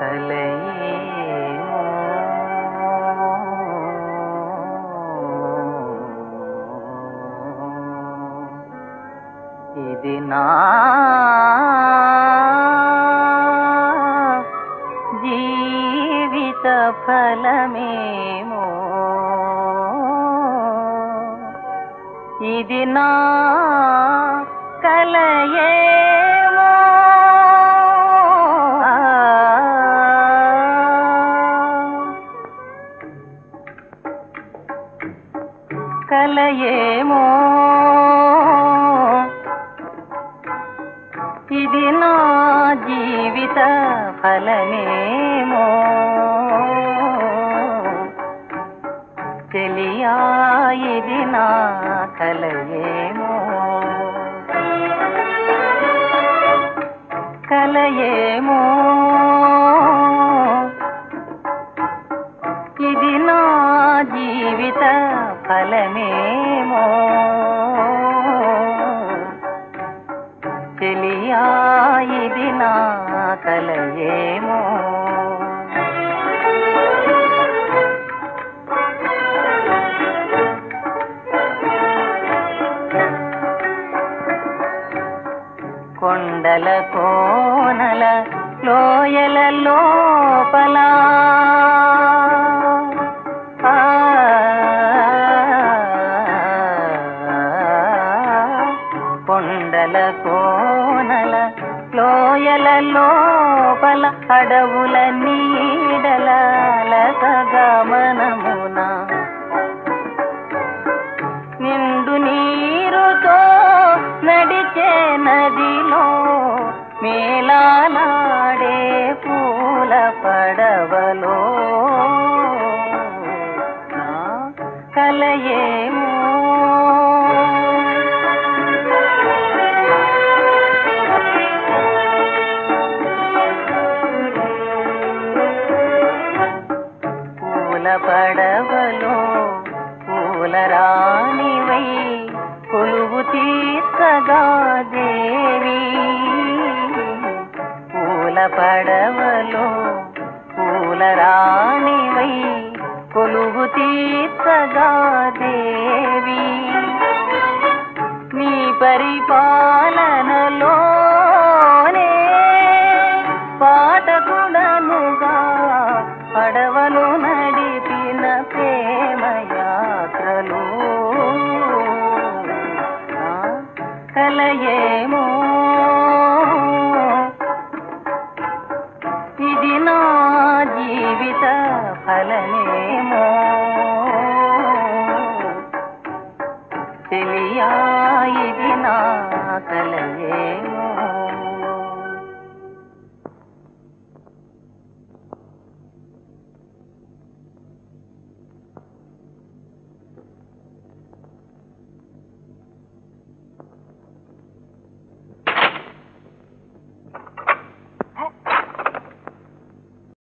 కలయేమో ఇది నా జీవిత ఫలమేమో ఇది నా కలయేమో కలయేమో. ఇది నా జీవిత ఫలమేమో. తెలియా ఇది నా కలయేమో. కలయేమో. ఫలమేమో తెలియా ఇది నా కలయేమో? కొండల కోనల లోయల లోపలా కొండల కోనల లోయల లోపల అడవుల నీడల లసగమనమున. నిండు నీరుతో నడిచే నదిలో మేలాలాడే పూల పడవలో కలయేమో అడవలో పడవలో వై రాణివై కొలువు తీర్చగా దేవి. పూల పడవలో పూల వై కొలువు తీర్చగా దేవి. నీ పరిపాలన కలయేమో. ఇది నా జీవిత ఫలమేమో.